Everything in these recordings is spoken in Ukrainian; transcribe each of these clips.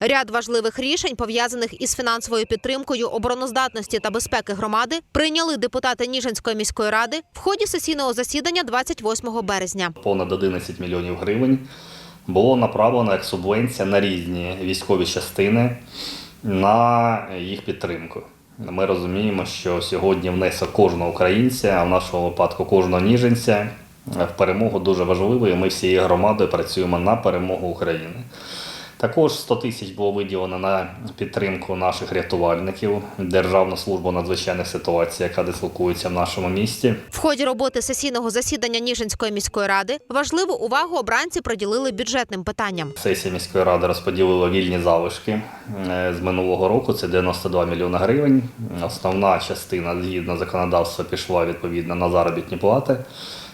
Ряд важливих рішень, пов'язаних із фінансовою підтримкою обороноздатності та безпеки громади, прийняли депутати Ніжинської міської ради в ході сесійного засідання 28 березня. понад 11 мільйонів гривень було направлено як субвенція на різні військові частини на їх підтримку. Ми розуміємо, що сьогодні внесок кожного українця, а в нашому випадку кожного ніженця в перемогу дуже важливий. Ми всією громадою працюємо на перемогу України. Також 100 тисяч було виділено на підтримку наших рятувальників, Державну службу надзвичайних ситуацій, яка дислокується в нашому місті. В ході роботи сесійного засідання Ніжинської міської ради важливу увагу обранці приділили бюджетним питанням. Сесія міської ради розподілила вільні залишки е, з минулого року. Це 92 мільйони гривень. Основна частина згідно законодавства пішла відповідно на заробітні плати.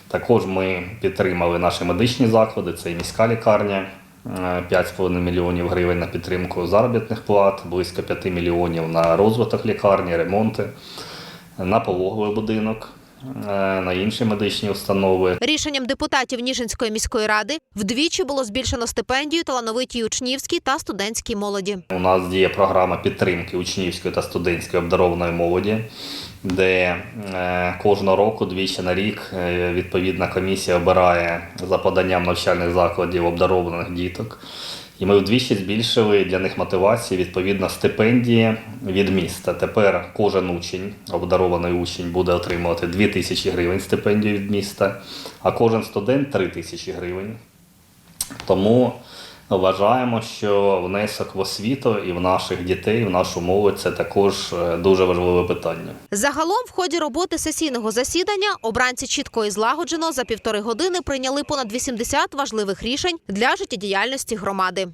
Також ми підтримали наші медичні заклади. Це і міська лікарня. Е, 5,5 мільйонів гривень на підтримку заробітних плат, близько 5 мільйонів на розвиток лікарні, ремонти, на пологовий будинок, на інші медичні установи. Рішенням депутатів Ніжинської міської ради вдвічі було збільшено стипендію талановитій учнівській та студентській молоді. У нас діє програма підтримки учнівської та студентської обдарованої молоді, де е, кожного року, двічі на рік, е, відповідна комісія обирає за поданням навчальних закладів обдарованих діток. І ми вдвічі збільшили для них мотивації відповідно стипендії від міста. Тепер кожен учень, обдарований учень, буде отримувати 2 тисячі гривень стипендію від міста, а кожен студент 3 тисячі гривень. Тому вважаємо, що внесок в освіту і в наших дітей, в нашу молодь це також е, дуже важливе питання. Загалом, в ході роботи сесійного засідання обранці чітко і злагоджено за півтори години прийняли понад 80 важливих рішень для життєдіяльності громади.